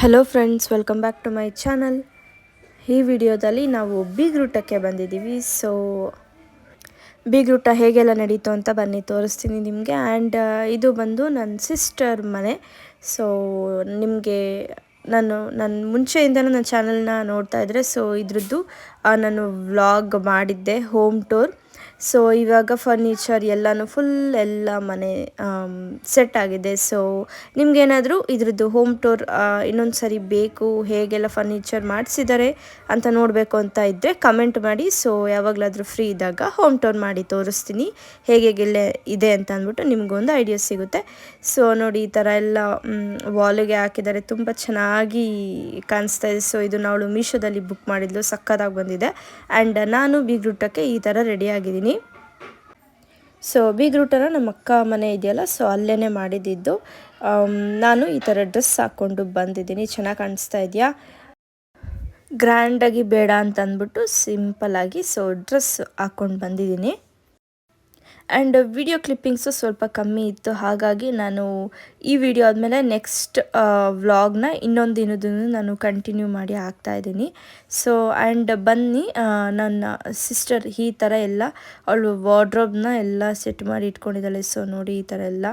Hello friends welcome back to my channel ಈ ವಿಡಿಯೋದಲ್ಲಿ ನಾವು ಬೀಗ್ರೂಟಕ್ಕೆ ಬಂದಿದ್ದೀವಿ. ಸೊ ಬೀಗ್ರೂಟ ಹೇಗೆಲ್ಲ ನಡೀತು ಅಂತ ಬನ್ನಿ, ತೋರಿಸ್ತೀನಿ ನಿಮಗೆ. ಆ್ಯಂಡ್ ಇದು ಬಂದು ನನ್ನ ಸಿಸ್ಟರ್ ಮನೆ. ಸೊ ನಿಮಗೆ ನಾನು ನನ್ನ ಮುಂಚೆಯಿಂದನೂ ನನ್ನ ಚಾನಲ್ನ ನೋಡ್ತಾ ಇದ್ದರೆ ಸೊ ಇದ್ರದ್ದು ನಾನು ವ್ಲಾಗ್ ಮಾಡಿದ್ದೆ ಹೋಮ್ ಟೂರ್ ಸೊ ಇವಾಗ ಫರ್ನಿಚರ್ ಎಲ್ಲನೂ ಫುಲ್ ಎಲ್ಲ ಮನೆ ಸೆಟ್ ಆಗಿದೆ. ಸೊ ನಿಮ್ಗೇನಾದರೂ ಇದ್ರದ್ದು ಹೋಮ್ ಟೂರ್ ಇನ್ನೊಂದು ಸರಿ ಬೇಕು, ಹೇಗೆಲ್ಲ ಫರ್ನಿಚರ್ ಮಾಡಿಸಿದ್ದಾರೆ ಅಂತ ನೋಡಬೇಕು ಅಂತ ಇದ್ದರೆ ಕಮೆಂಟ್ ಮಾಡಿ. ಸೊ ಯಾವಾಗಲಾದರೂ ಫ್ರೀ ಇದ್ದಾಗ ಹೋಮ್ ಟೂರ್ ಮಾಡಿ ತೋರಿಸ್ತೀನಿ. ಹೇಗೆಲ್ಲ ಇದೆ ಅಂತ ಅಂದ್ಬಿಟ್ಟು ನಿಮಗೊಂದು ಐಡಿಯಾ ಸಿಗುತ್ತೆ. ಸೊ ನೋಡಿ, ಈ ಥರ ಎಲ್ಲ ವಾಲಿಗೆ ಹಾಕಿದ್ದಾರೆ ತುಂಬ ಚೆನ್ನಾಗಿ ಕಾಣಿಸ್ತಾ ಇದೆ. ಸೊ ಇದು ನಾವು ಮೀಶೋದಲ್ಲಿ ಬುಕ್ ಮಾಡಿದ್ಲು. ಸಕ್ಕದಾಗಿ ಬಂದಿದೆ. ಆ್ಯಂಡ್ ನಾನು ಬೀಗ್ರೂಟಕ್ಕೆ ಈ ಥರ ರೆಡಿ ಆಗಿದ್ದೀನಿ. ಸೊ ಗ್ರೂಟರ ನಮ್ಮ ಅಕ್ಕ ಮನೆ ಇದೆಯಲ್ಲ ಸೊ ಅಲ್ಲೇ ಮಾಡಿದ್ದಿದ್ದು ನಾನು ಈ ಥರ ಡ್ರೆಸ್ ಹಾಕ್ಕೊಂಡು ಬಂದಿದ್ದೀನಿ. ಚೆನ್ನಾಗಿ ಕಾಣಿಸ್ತಾ ಇದೆಯಾ? ಗ್ರ್ಯಾಂಡಾಗಿ ಬೇಡ ಅಂತ ಅಂದ್ಬಿಟ್ಟು ಸಿಂಪಲ್ಲಾಗಿ ಸೊ ಡ್ರೆಸ್ ಹಾಕ್ಕೊಂಡು ಬಂದಿದ್ದೀನಿ. ಆ್ಯಂಡ್ ವಿಡಿಯೋ ಕ್ಲಿಪ್ಪಿಂಗ್ಸು ಸ್ವಲ್ಪ ಕಮ್ಮಿ ಇತ್ತು. ಹಾಗಾಗಿ ನಾನು ಈ ವಿಡಿಯೋ ಆದಮೇಲೆ ನೆಕ್ಸ್ಟ್ ವ್ಲಾಗ್ನ ಇನ್ನೊಂದು ದಿನದೂ ನಾನು ಕಂಟಿನ್ಯೂ ಮಾಡಿ ಹಾಕ್ತಾ ಇದ್ದೀನಿ. ಸೊ ಆ್ಯಂಡ್ ಬನ್ನಿ ನನ್ನ ಸಿಸ್ಟರ್ ಈ ಥರ ಎಲ್ಲ, ಅವಳು ವಾರ್ಡ್ರೋಬ್ನ ಎಲ್ಲ ಸೆಟ್ ಮಾಡಿ ಇಟ್ಕೊಂಡಿದ್ದಾಳೆ. ಸೊ ನೋಡಿ ಈ ಥರ ಎಲ್ಲ.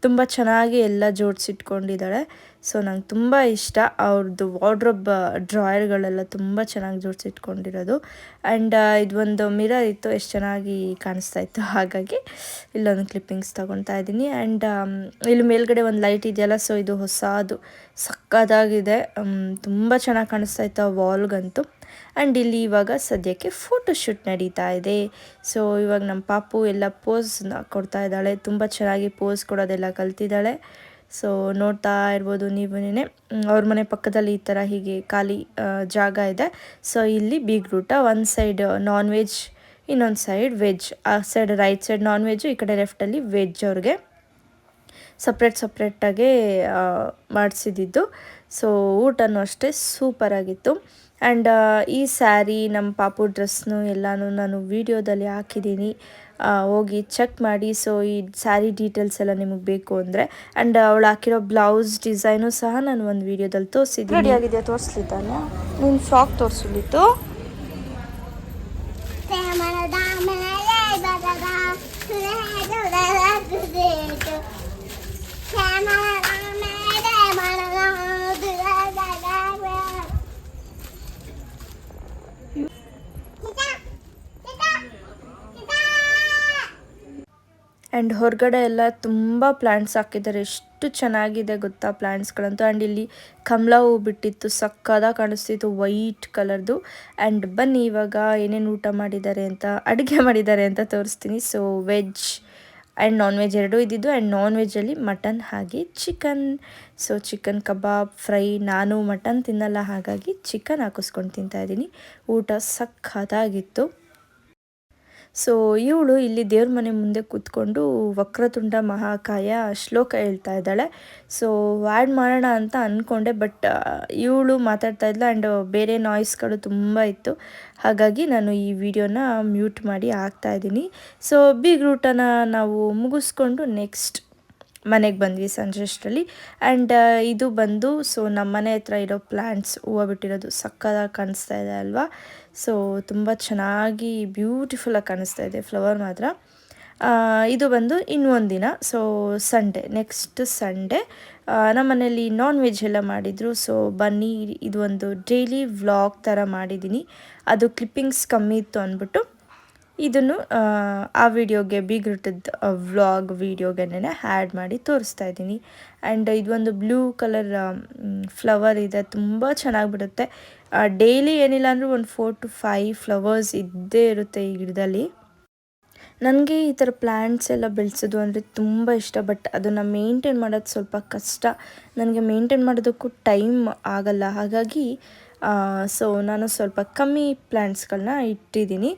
ತುಂಬ ಚೆನ್ನಾಗಿ ಎಲ್ಲ ಜೋಡಿಸಿಟ್ಕೊಂಡಿದ್ದಾಳೆ ಸೊ ನಂಗೆ ತುಂಬ ಇಷ್ಟ ಅವ್ರದ್ದು ವಾರ್ಡ್ರೋಬ್ ಡ್ರಾಯರ್ಗಳೆಲ್ಲ ತುಂಬ ಚೆನ್ನಾಗಿ ಜೋಡಿಸಿಟ್ಕೊಂಡಿರೋದು. ಆ್ಯಂಡ್ ಇದು ಒಂದು ಮಿರರ್ ಇತ್ತು, ಎಷ್ಟು ಚೆನ್ನಾಗಿ ಕಾಣಿಸ್ತಾ ಇತ್ತು. ಹಾಗಾಗಿ ಇಲ್ಲೊಂದು ಕ್ಲಿಪ್ಪಿಂಗ್ಸ್ ತೊಗೊತಾ ಇದ್ದೀನಿ. ಆ್ಯಂಡ್ ಇಲ್ಲಿ ಮೇಲ್ಗಡೆ ಒಂದು ಲೈಟ್ ಇದೆಯಲ್ಲ ಸೊ ಇದು ಹೊಸದು ಸಕ್ಕದಾಗಿದೆ ತುಂಬ ಚೆನ್ನಾಗಿ ಕಾಣಿಸ್ತಾ ಇತ್ತು ಆ ವಾಲ್ಗಂತೂ. ಆ್ಯಂಡ್ ಇಲ್ಲಿ ಇವಾಗ ಸದ್ಯಕ್ಕೆ ಫೋಟೋ ಶೂಟ್ ನಡೀತಾ ಇದೆ. ಸೊ ಇವಾಗ ನಮ್ಮ ಪಾಪು ಎಲ್ಲ ಪೋಸ್ನ ಕೊಡ್ತಾ ಇದ್ದಾಳೆ. ತುಂಬ ಚೆನ್ನಾಗಿ ಪೋಸ್ ಕೊಡೋದೆಲ್ಲ ಕಲ್ತಿದ್ದಾಳೆ. ಸೊ ನೋಡ್ತಾ ಇರ್ಬೋದು ನೀವೇ ಅವ್ರ ಮನೆ ಪಕ್ಕದಲ್ಲಿ ಈ ಥರ ಹೀಗೆ ಖಾಲಿ ಜಾಗ ಇದೆ. ಸೊ ಇಲ್ಲಿ ಬೀಗ್ರೂಟ ಒನ್ ಸೈಡ್ ನಾನ್ ವೆಜ್ ಇನ್ನೊಂದು ಸೈಡ್ ವೆಜ್ ಆ side right side non veg ಈ ಕಡೆ ಲೆಫ್ಟಲ್ಲಿ ವೆಜ್ ಅವ್ರಿಗೆ ಸಪ್ರೇಟ್ ಸಪ್ರೇಟಾಗೆ ಮಾಡಿಸಿದ್ದು. ಸೊ ಊಟನೂ ಅಷ್ಟೇ ಸೂಪರಾಗಿತ್ತು ಆ್ಯಂಡ್ ಈ ಸ್ಯಾರಿ ನಮ್ಮ ಪಾಪು ಡ್ರೆಸ್ನು ಎಲ್ಲನೂ ನಾನು ವೀಡಿಯೋದಲ್ಲಿ ಹಾಕಿದ್ದೀನಿ. ಹೋಗಿ ಚೆಕ್ ಮಾಡಿ. ಸೊ ಈ ಸ್ಯಾರಿ ಡೀಟೇಲ್ಸ್ ಎಲ್ಲ ನಿಮಗೆ ಬೇಕು ಅಂದರೆ. ಆ್ಯಂಡ್ ಅವಳು ಹಾಕಿರೋ ಬ್ಲೌಸ್ ಡಿಸೈನು ಸಹ ನಾನು ಒಂದು ವೀಡಿಯೋದಲ್ಲಿ ತೋರಿಸಿದ್ದೀನಿ. ರೆಡಿ ಆಗಿದೆ ನಿನ್ನ ಫ್ರಾಕ್ ತೋರಿಸ್ಲಿತ್ತು ಆ್ಯಂಡ್ ಹೊರಗಡೆ ಎಲ್ಲ ತುಂಬ ಪ್ಲ್ಯಾಂಟ್ಸ್ ಹಾಕಿದ್ದಾರೆ. ಎಷ್ಟು ಚೆನ್ನಾಗಿದೆ ಗೊತ್ತಾ ಪ್ಲ್ಯಾಂಟ್ಸ್ಗಳಂತೂ ಆ್ಯಂಡ್ ಇಲ್ಲಿ ಕಮಲ ಹೂ ಬಿಟ್ಟಿತ್ತು, ಸಕ್ಕದಾಗಿ ಕಾಣಿಸ್ತಿತ್ತು ವೈಟ್ ಕಲರ್ದು ಆ್ಯಂಡ್ ಬನ್ನಿ, ಇವಾಗ ಏನೇನು ಊಟ ಮಾಡಿದ್ದಾರೆ ಅಂತ, ಅಡುಗೆ ಮಾಡಿದ್ದಾರೆ ಅಂತ ತೋರಿಸ್ತೀನಿ. So veg and non veg ಎರಡೂ ಇದ್ದಿದ್ದು. ಆ್ಯಂಡ್ ನಾನ್ ವೆಜ್ಜಲ್ಲಿ ಮಟನ್ ಹಾಗೆ chicken so chicken kebab fry ನಾನು ಮಟನ್ ತಿನ್ನಲ್ಲ. ಹಾಗಾಗಿ ಚಿಕನ್ ಹಾಕಿಸ್ಕೊಂಡು ತಿಂತಾಯಿದ್ದೀನಿ ಊಟ ಸಖತ್ತಾಗಿತ್ತು. ಸೊ ಇವಳು ಇಲ್ಲಿ ದೇವ್ರ ಮನೆ ಮುಂದೆ ಕೂತ್ಕೊಂಡು ವಕ್ರತುಂಡ ಮಹಾಕಾಯ ಶ್ಲೋಕ ಹೇಳ್ತಾ ಇದ್ದಾಳೆ. ಸೊ ಆ್ಯಡ್ ಮಾಡೋಣ ಅಂತ ಅಂದ್ಕೊಂಡೆ ಬಟ್ ಇವಳು ಮಾತಾಡ್ತಾ ಇದ್ಲು ಆ್ಯಂಡ್ ಬೇರೆ ನಾಯ್ಸ್ಗಳು ತುಂಬ ಇತ್ತು. ಹಾಗಾಗಿ ನಾನು ಈ ವಿಡಿಯೋನ ಮ್ಯೂಟ್ ಮಾಡಿ ಹಾಕ್ತಾ ಇದ್ದೀನಿ. ಸೊ ಬಿಗ್ ರೂಟನ್ನು ನಾವು ಮುಗಿಸ್ಕೊಂಡು ನೆಕ್ಸ್ಟ್ ಮನೆಗೆ ಬಂದ್ವಿ ಸಂಜೆ ಅಷ್ಟರಲ್ಲಿ. ಆ್ಯಂಡ್ ಇದು ಬಂದು ಸೊ ನಮ್ಮ ಮನೆ ಹತ್ರ ಇರೋ ಪ್ಲ್ಯಾಂಟ್ಸ್ ಹೂವು ಬಿಟ್ಟಿರೋದು ಸಕ್ಕದಾಗಿ ಕಾಣಿಸ್ತಾ ಇದೆ ಅಲ್ವಾ? ಸೊ ತುಂಬ ಚೆನ್ನಾಗಿ ಬ್ಯೂಟಿಫುಲ್ಲಾಗಿ ಕಾಣಿಸ್ತಾ ಇದೆ ಫ್ಲವರ್ ಮಾತ್ರ. ಇದು ಬಂದು ಇನ್ನೊಂದು ದಿನ ಸೊ ಸಂಡೇ ನೆಕ್ಸ್ಟ್ ಸಂಡೇ ನಮ್ಮ ಮನೇಲಿ ನಾನ್ ವೆಜ್ ಎಲ್ಲ ಮಾಡಿದರು. ಸೊ ಬನ್ನಿ, ಇದು ಒಂದು ಡೈಲಿ ವ್ಲಾಗ್ ಥರ ಮಾಡಿದ್ದೀನಿ. ಅದು ಕ್ಲಿಪ್ಪಿಂಗ್ಸ್ ಕಮ್ಮಿ ಇತ್ತು ಅಂದ್ಬಿಟ್ಟು ಇದನ್ನು ಆ, ವಿಡಿಯೋಗೆ ಬಿಗ್ ವ್ಲಾಗ್ ವ್ಲಾಗ್ ವಿಡಿಯೋಗೆನೇ ಆ್ಯಡ್ ಮಾಡಿ ತೋರಿಸ್ತಾ ಇದ್ದೀನಿ. ಆ್ಯಂಡ್ ಇದೊಂದು ಬ್ಲೂ ಕಲರ್ ಫ್ಲವರ್ ಇದೆ. ತುಂಬ ಚೆನ್ನಾಗಿ ಬಿಡುತ್ತೆ. ಡೈಲಿ ಏನಿಲ್ಲ ಅಂದರೂ ಒಂದು ಫೋರ್ ಟು ಫೈವ್ ಫ್ಲವರ್ಸ್ ಇದ್ದೇ ಇರುತ್ತೆ ಈ ಗಿಡದಲ್ಲಿ. ನನಗೆ ಈ ಥರ ಪ್ಲ್ಯಾಂಟ್ಸ್ ಎಲ್ಲ ಬೆಳೆಸೋದು ಅಂದರೆ ತುಂಬ ಇಷ್ಟ ಬಟ್ ಅದನ್ನು ಮೇಂಟೈನ್ ಮಾಡೋದು ಸ್ವಲ್ಪ ಕಷ್ಟ. ನನಗೆ ಮೇಂಟೈನ್ ಮಾಡೋದಕ್ಕೂ ಟೈಮ್ ಆಗಲ್ಲ. ಹಾಗಾಗಿ ಸೊ ನಾನು ಸ್ವಲ್ಪ ಕಮ್ಮಿ ಪ್ಲ್ಯಾಂಟ್ಸ್ಗಳನ್ನ ಇಟ್ಟಿದ್ದೀನಿ.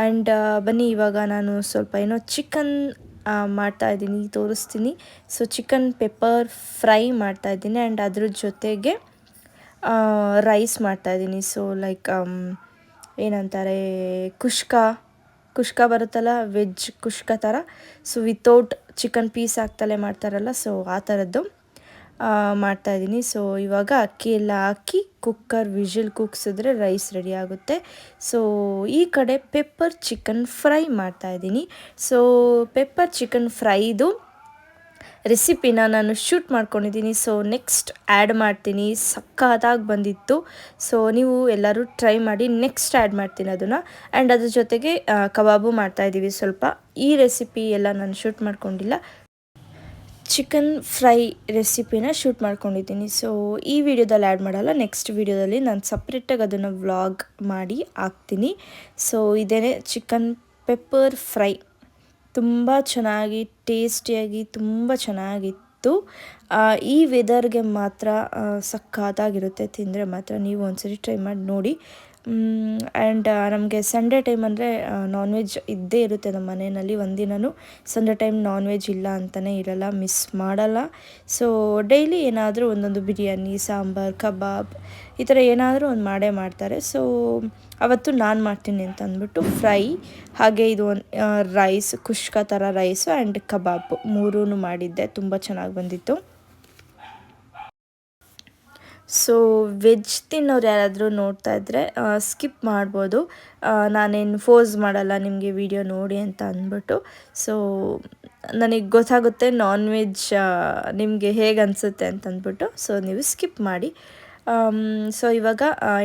ಆ್ಯಂಡ್ ಬನ್ನಿ, ಇವಾಗ ನಾನು ಸ್ವಲ್ಪ ಏನೋ ಚಿಕನ್ ಮಾಡ್ತಾ ಇದ್ದೀನಿ, ತೋರಿಸ್ತೀನಿ. ಸೊ ಚಿಕನ್ ಪೆಪ್ಪರ್ ಫ್ರೈ ಮಾಡ್ತಾ ಇದ್ದೀನಿ. ಆ್ಯಂಡ್ ಅದ್ರ ಜೊತೆಗೆ ರೈಸ್ ಮಾಡ್ತಾ ಇದ್ದೀನಿ. ಸೊ ಲೈಕ್ ಏನಂತಾರೆ, ಕುಷ್ಕ ಕುಷ್ಕ ಬರುತ್ತಲ್ಲ, ವೆಜ್ ಕುಷ್ಕ ಥರ. ಸೊ ವಿತೌಟ್ ಚಿಕನ್ ಪೀಸ್ ಹಾಕ್ತಲೇ ಮಾಡ್ತಾರಲ್ಲ ಸೊ ಆ ಥರದ್ದು. ಮಾಡ್ತಾಯಿದ್ದೀನಿ ಸೊ ಇವಾಗ ಅಕ್ಕಿ ಎಲ್ಲ ಹಾಕಿ ಕುಕ್ಕರ್ ವಿಜಿಲ್ ಕುಕ್ಸಿದ್ರೆ ರೈಸ್ ರೆಡಿ ಆಗುತ್ತೆ. ಸೊ ಈ ಕಡೆ ಪೆಪ್ಪರ್ ಚಿಕನ್ ಫ್ರೈ ಮಾಡ್ತಾ ಇದ್ದೀನಿ. ಸೊ ಪೆಪ್ಪರ್ ಚಿಕನ್ ಫ್ರೈದು ರೆಸಿಪಿನ ನಾನು ಶೂಟ್ ಮಾಡ್ಕೊಂಡಿದ್ದೀನಿ. ಸೊ ನೆಕ್ಸ್ಟ್ ಆ್ಯಡ್ ಮಾಡ್ತೀನಿ. ಸಕ್ಕತ್ತಾಗಿ ಬಂದಿತ್ತು. ಸೊ ನೀವು ಎಲ್ಲರೂ ಟ್ರೈ ಮಾಡಿ ನೆಕ್ಸ್ಟ್ ಆ್ಯಡ್ ಮಾಡ್ತೀನಿ ಅದನ್ನು. ಆ್ಯಂಡ್ ಅದ್ರ ಜೊತೆಗೆ ಕಬಾಬು ಮಾಡ್ತಾಯಿದ್ದೀವಿ ಸ್ವಲ್ಪ. ಈ ರೆಸಿಪಿ ಎಲ್ಲ ನಾನು ಶೂಟ್ ಮಾಡ್ಕೊಂಡಿಲ್ಲ. ಚಿಕನ್ ಫ್ರೈ ರೆಸಿಪಿನ ಶೂಟ್ ಮಾಡ್ಕೊಂಡಿದ್ದೀನಿ. ಸೊ ಈ ವಿಡಿಯೋದಲ್ಲಿ ಆ್ಯಡ್ ಮಾಡಲ್ಲ. ನೆಕ್ಸ್ಟ್ ವಿಡಿಯೋದಲ್ಲಿ ನಾನು ಸಪ್ರೇಟಾಗಿ ಅದನ್ನು ವ್ಲಾಗ್ ಮಾಡಿ ಹಾಕ್ತೀನಿ. ಸೊ ಇದೇ ಚಿಕನ್ ಪೆಪ್ಪರ್ ಫ್ರೈ ತುಂಬ ಚೆನ್ನಾಗಿ ಟೇಸ್ಟಿಯಾಗಿ ತುಂಬ ಚೆನ್ನಾಗಿತ್ತು. ಈ ವೆದರ್ಗೆ ಮಾತ್ರ ಸಖತ್ತಾಗಿರುತ್ತೆ. ತಿಂದರೆ ಮಾತ್ರ ನೀವು ಒಂದ್ಸರಿ ಟ್ರೈ ಮಾಡಿ ನೋಡಿ. ಆ್ಯಂಡ್ ನಮಗೆ ಸಂಡೇ ಟೈಮ್ ಅಂದರೆ ನಾನ್ ವೆಜ್ ಇದ್ದೇ ಇರುತ್ತೆ ನಮ್ಮ ಮನೆಯಲ್ಲಿ ಒಂದಿನೂ ಸಂಡೇ ಟೈಮ್ ನಾನ್ ವೆಜ್ ಇಲ್ಲ ಅಂತಲೇ ಇರಲ್ಲ ಮಿಸ್ ಮಾಡಲ್ಲ. ಸೊ ಡೈಲಿ ಏನಾದರೂ ಒಂದೊಂದು ಬಿರಿಯಾನಿ, ಸಾಂಬಾರು, ಕಬಾಬ್, ಈ ಥರ ಏನಾದರೂ ಒಂದು ಮಾಡೇ ಮಾಡ್ತಾರೆ. ಸೊ ಅವತ್ತು ನಾನು ಮಾಡ್ತೀನಿ ಅಂತ ಅಂದ್ಬಿಟ್ಟು ಫ್ರೈ, ಹಾಗೆ ಇದು ಒಂದು ರೈಸ್ ಕುಷ್ಕ ಥರ ರೈಸು ಆ್ಯಂಡ್ ಕಬಾಬ್ ಮೂರೂ ಮಾಡಿದ್ದೆ, ತುಂಬ ಚೆನ್ನಾಗಿ ಬಂದಿತ್ತು. ಸೊ ವೆಜ್ ತಿನ್ನೋರು ಯಾರಾದರೂ ನೋಡ್ತಾ ಇದ್ದರೆ ಸ್ಕಿಪ್ ಮಾಡ್ಬೋದು. ನಾನೇನು ಫೋರ್ಸ್ ಮಾಡಲ್ಲ ನಿಮಗೆ ವಿಡಿಯೋ ನೋಡಿ ಅಂತ ಅಂದ್ಬಿಟ್ಟು. ಸೊ ನನಗೆ ಗೊತ್ತಾಗುತ್ತೆ ನಾನ್ ವೆಜ್ ನಿಮಗೆ ಹೇಗೆ ಅನಿಸುತ್ತೆ ಅಂತ ಅಂದ್ಬಿಟ್ಟು. ಸೊ ನೀವು ಸ್ಕಿಪ್ ಮಾಡಿ. ಸೊ ಇವಾಗ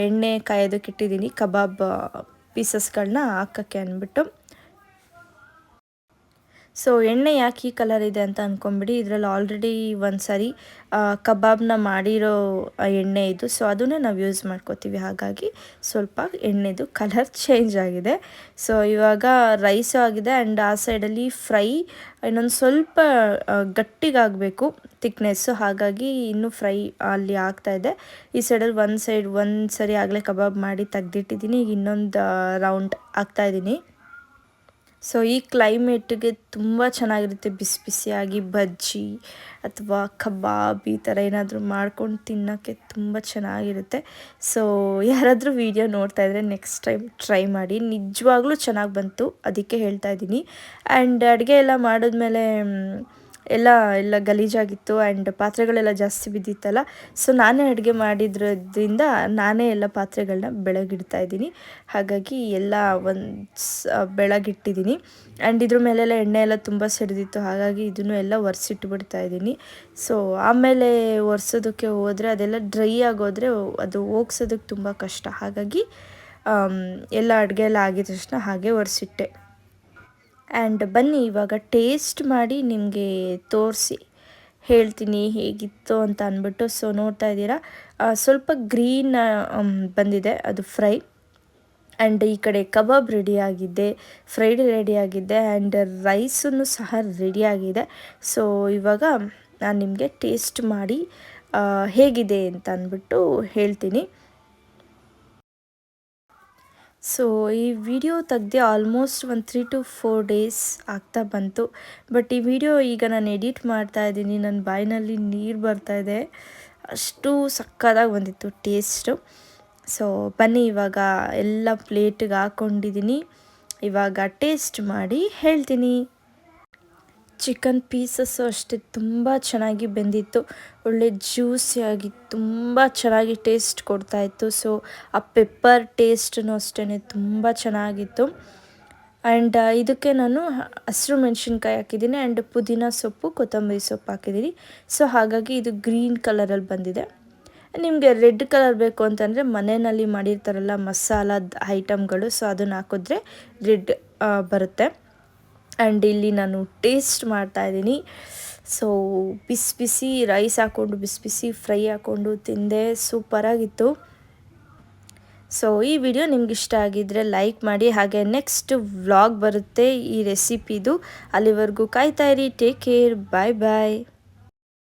ಎಣ್ಣೆ ಕಾಯೋದಕ್ಕೆ ಇಟ್ಟಿದ್ದೀನಿ, ಕಬಾಬ್ ಪೀಸಸ್ಗಳನ್ನ ಹಾಕೋಕ್ಕೆ ಅಂದ್ಬಿಟ್ಟು. ಸೊ ಎಣ್ಣೆ ಯಾಕೆ ಈ ಕಲರ್ ಇದೆ ಅಂತ ಅಂದ್ಕೊಂಬಿಡಿ ಇದರಲ್ಲಿ ಆಲ್ರೆಡಿ ಒಂದು ಸಾರಿ ಕಬಾಬ್ನ ಮಾಡಿರೋ ಎಣ್ಣೆ ಇದು. ಸೊ ಅದನ್ನೇ ನಾವು ಯೂಸ್ ಮಾಡ್ಕೋತೀವಿ. ಹಾಗಾಗಿ ಸ್ವಲ್ಪ ಎಣ್ಣೆದು ಕಲರ್ ಚೇಂಜ್ ಆಗಿದೆ. ಸೊ ಇವಾಗ ರೈಸು ಆಗಿದೆ ಆ್ಯಂಡ್ ಆ ಸೈಡಲ್ಲಿ ಫ್ರೈ ಇನ್ನೊಂದು ಸ್ವಲ್ಪ ಗಟ್ಟಿಗಾಗಬೇಕು ತಿಕ್ನೆಸ್ಸು ಹಾಗಾಗಿ ಇನ್ನೂ ಫ್ರೈ ಅಲ್ಲಿ ಆಗ್ತಾಯಿದೆ ಈ ಸೈಡಲ್ಲಿ ಒಂದು ಸೈಡ್ ಒಂದು ಸರಿ ಆಗಲೇ ಕಬಾಬ್ ಮಾಡಿ ತೆಗ್ದಿಟ್ಟಿದ್ದೀನಿ. ಈಗ ಇನ್ನೊಂದು ರೌಂಡ್ ಹಾಕ್ತಾಯಿದ್ದೀನಿ ಸೊ ಈ ಕ್ಲೈಮೇಟಿಗೆ ತುಂಬ ಚೆನ್ನಾಗಿರುತ್ತೆ. ಬಿಸಿ ಬಿಸಿಯಾಗಿ ಬಜ್ಜಿ ಅಥವಾ ಕಬಾಬ್ ಈ ಥರ ಏನಾದರೂ ಮಾಡ್ಕೊಂಡು ತಿನ್ನೋಕ್ಕೆ ತುಂಬ ಚೆನ್ನಾಗಿರುತ್ತೆ. ಸೊ ಯಾರಾದರೂ ವೀಡಿಯೋ ನೋಡ್ತಾ ಇದ್ದರೆ ನೆಕ್ಸ್ಟ್ ಟೈಮ್ ಟ್ರೈ ಮಾಡಿ. ನಿಜವಾಗ್ಲೂ ಚೆನ್ನಾಗಿ ಬಂತು. ಅದಕ್ಕೆ ಹೇಳ್ತಾ ಇದ್ದೀನಿ. ಆ್ಯಂಡ್ ಅಡುಗೆ ಎಲ್ಲ ಮಾಡಿದ್ಮೇಲೆ ಎಲ್ಲ ಎಲ್ಲ ಗಲೀಜಾಗಿತ್ತು ಆ್ಯಂಡ್ ಪಾತ್ರೆಗಳೆಲ್ಲ ಜಾಸ್ತಿ ಬಿದ್ದಿತ್ತಲ್ಲ. ಸೊ ನಾನೇ ಅಡುಗೆ ಮಾಡಿದ್ರಿಂದ ನಾನೇ ಎಲ್ಲ ಪಾತ್ರೆಗಳನ್ನ ಬೆಳಗಿಡ್ತಾ ಇದ್ದೀನಿ. ಹಾಗಾಗಿ ಎಲ್ಲ ಒಂದು ಬೆಳಗಿಟ್ಟಿದ್ದೀನಿ. ಆ್ಯಂಡ್ ಇದ್ರ ಮೇಲೆಲ್ಲ ಎಣ್ಣೆ ಎಲ್ಲ ತುಂಬ ಸಿಡಿದಿತ್ತು ಹಾಗಾಗಿ ಇದನ್ನು ಎಲ್ಲ ಒರೆಸಿಟ್ಬಿಡ್ತಾ ಇದ್ದೀನಿ. ಸೊ ಆಮೇಲೆ ಒರೆಸೋದಕ್ಕೆ ಹೋದರೆ ಅದೆಲ್ಲ ಡ್ರೈ ಆಗೋದ್ರೆ ಅದು ಹೋಗ್ಸೋದಕ್ಕೆ ತುಂಬ ಕಷ್ಟ. ಹಾಗಾಗಿ ಎಲ್ಲ ಅಡುಗೆ ಎಲ್ಲ ಆಗಿದ ತಕ್ಷಣ ಹಾಗೆ ಒರೆಸಿಟ್ಟೆ. ಆ್ಯಂಡ್ ಬನ್ನಿ, ಇವಾಗ ಟೇಸ್ಟ್ ಮಾಡಿ ನಿಮಗೆ ತೋರಿಸಿ. ಹೇಳ್ತೀನಿ ಹೇಗಿತ್ತು ಅಂತ ಅಂದ್ಬಿಟ್ಟು ಸೊ ನೋಡ್ತಾ ಇದ್ದೀರಾ? ಸ್ವಲ್ಪ ಗ್ರೀನ್ ಬಂದಿದೆ ಅದು ಫ್ರೈ ಆ್ಯಂಡ್ ಈ ಕಡೆ ಕಬಾಬ್ ರೆಡಿಯಾಗಿದೆ ಫ್ರೈಡ್ ರೆಡಿಯಾಗಿದೆ ಆ್ಯಂಡ್ ರೈಸನ್ನು ಸಹ ರೆಡಿಯಾಗಿದೆ ಸೊ ಇವಾಗ ನಾನು ನಿಮಗೆ ಟೇಸ್ಟ್ ಮಾಡಿ ಹೇಗಿದೆ ಅಂತ ಅಂದ್ಬಿಟ್ಟು ಹೇಳ್ತೀನಿ. ಸೊ, ಈ ವಿಡಿಯೋ ತೆಗ್ದೆ ಆಲ್ಮೋಸ್ಟ್ ಒಂದು ತ್ರೀ ಟು ಫೋರ್ ಡೇಸ್ ಆಗ್ತಾ ಬಂತು. ಬಟ್ ಈ ವಿಡಿಯೋ ಈಗ ನಾನು ಎಡಿಟ್ ಮಾಡ್ತಾ ಇದ್ದೀನಿ. ನನ್ನ ಬಾಯಿನಲ್ಲಿ ನೀರು ಬರ್ತಾ ಇದೆ. ಅಷ್ಟು ಸಕ್ಕದಾಗಿ ಬಂದಿತ್ತು ಟೇಸ್ಟು ಸೊ ಬನ್ನಿ, ಇವಾಗ ಎಲ್ಲ ಪ್ಲೇಟಿಗೆ ಹಾಕ್ಕೊಂಡಿದ್ದೀನಿ ಇವಾಗ ಟೇಸ್ಟ್ ಮಾಡಿ ಹೇಳ್ತೀನಿ. ಚಿಕನ್ ಪೀಸಸ್ಸು ಅಷ್ಟೇ ತುಂಬ ಚೆನ್ನಾಗಿ ಬೆಂದಿತ್ತು. ಒಳ್ಳೆ ಜ್ಯೂಸಿಯಾಗಿ ತುಂಬ ಚೆನ್ನಾಗಿ ಟೇಸ್ಟ್ ಕೊಡ್ತಾಯಿತ್ತು. ಸೊ, ಆ ಪೆಪ್ಪರ್ ಟೇಸ್ಟೂ ಅಷ್ಟೇ ತುಂಬ ಚೆನ್ನಾಗಿತ್ತು. ಆ್ಯಂಡ್ ಇದಕ್ಕೆ ನಾನು ಹಸಿರು ಮೆಣಸಿನ್ಕಾಯಿ ಹಾಕಿದ್ದೀನಿ. ಆ್ಯಂಡ್ ಪುದೀನ ಸೊಪ್ಪು, ಕೊತ್ತಂಬರಿ ಸೊಪ್ಪು ಹಾಕಿದ್ದೀನಿ. ಸೊ, ಹಾಗಾಗಿ ಇದು ಗ್ರೀನ್ ಕಲರಲ್ಲಿ ಬಂದಿದೆ. ನಿಮಗೆ ರೆಡ್ ಕಲರ್ ಬೇಕು ಅಂತಂದರೆ ಮನೆಯಲ್ಲಿ ಮಾಡಿರ್ತಾರಲ್ಲ ಮಸಾಲದ ಐಟಮ್ಗಳು, ಸೊ ಅದನ್ನು ಹಾಕಿದ್ರೆ ರೆಡ್ ಬರುತ್ತೆ. ಆ್ಯಂಡ್ ಇಲ್ಲಿ ನಾನು ಟೇಸ್ಟ್ ಮಾಡ್ತಾಯಿದ್ದೀನಿ ಸೊ ಬಿಸಿ ಬಿಸಿ ರೈಸ್ ಹಾಕ್ಕೊಂಡು ಬಿಸಿ ಬಿಸಿ ಫ್ರೈ ಹಾಕ್ಕೊಂಡು ತಿಂದೆ. ಸೂಪರಾಗಿತ್ತು ಸೊ ಈ ವಿಡಿಯೋ ನಿಮ್ಗೆ ಇಷ್ಟ ಆಗಿದ್ದರೆ ಲೈಕ್ ಮಾಡಿ. ಹಾಗೆ ನೆಕ್ಸ್ಟ್ ವ್ಲಾಗ್ ಬರುತ್ತೆ ಈ ರೆಸಿಪಿದು ಅಲ್ಲಿವರೆಗೂ ಕಾಯ್ತಾ ಇರಿ. ಟೇಕ್ ಕೇರ್ ಬಾಯ್ ಬಾಯ್